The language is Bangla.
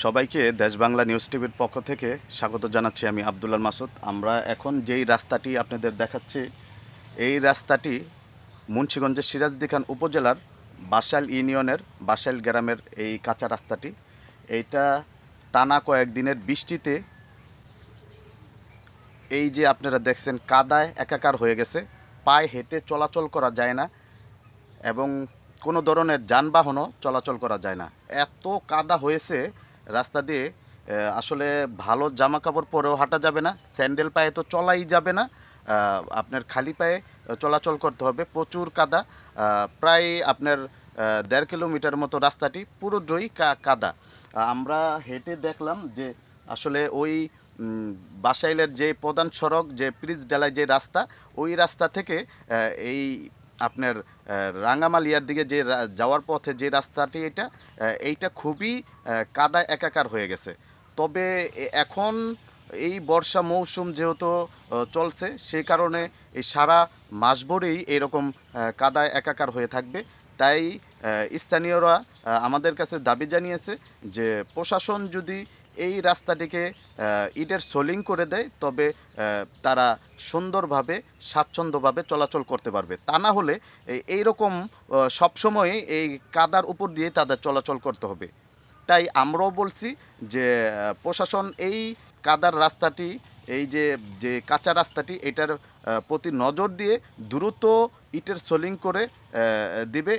সবাইকে দেশ বাংলা নিউজ টিভির পক্ষ থেকে স্বাগত জানাচ্ছি আমি আবদুল্লাহ মাসুদ। আমরা এখন যেই রাস্তাটি আপনাদের দেখাচ্ছি, এই রাস্তাটি মুন্সিগঞ্জের সিরাজদি খান উপজেলার বাসাইল ইউনিয়নের বাসাইল গ্রামের এই কাঁচা রাস্তাটি। এইটা টানা কয়েকদিনের বৃষ্টিতে এই যে আপনারা দেখছেন, কাদায় একাকার হয়ে গেছে, পায়ে হেঁটে চলাচল করা যায় না এবং কোনো ধরনের যানবাহনও চলাচল করা যায় না। এত কাদা হয়েছে রাস্তা দিয়ে আসলে ভালো জামা কাপড় পরেও হাঁটা যাবে না, স্যান্ডেল পায়ে তো চলাই যাবে না আপনার খালি পায়ে চলাচল করতে হবে, প্রচুর কাদা প্রায় আপনার দেড় কিলোমিটার মতো রাস্তাটি পুরোটাই কাদা। আমরা হেঁটে দেখলাম যে আসলে ওই বাসাইলের যে প্রধান সড়ক, যে প্রিজ ডালায় যে রাস্তা, ওই রাস্তা থেকে এই আপনার আহ, রাঙ্গামালিয়ার দিকে যে যাওয়ার পথে যে রাস্তাটি এটা এইটা খুবই কাদায় একাকার হয়ে গেছে। তবে এখন এই বর্ষা মৌসুম যেহেতু চলছে সেই কারণে এই সারা মাসভরেই এরকম কাদায় একাকার হয়ে থাকবে। তাই স্থানীয়রা আমাদের কাছে দাবি জানিয়েছে যে প্রশাসন যদি এই রাস্তাটিকে ইটের সোলিং করে দেয়, তবে তারা সুন্দরভাবে, স্বাচ্ছন্দ্যভাবে চলাচল করতে পারবে। তা না হলে এইরকম সবসময় এই কাদার উপর দিয়ে তাদের চলাচল করতে হবে। তাই আমরাও বলছি যে প্রশাসন এই কাদার রাস্তাটি, এই যে যে কাঁচা রাস্তাটি, এটার প্রতি নজর দিয়ে দ্রুত ইটের সোলিং করে দিবে।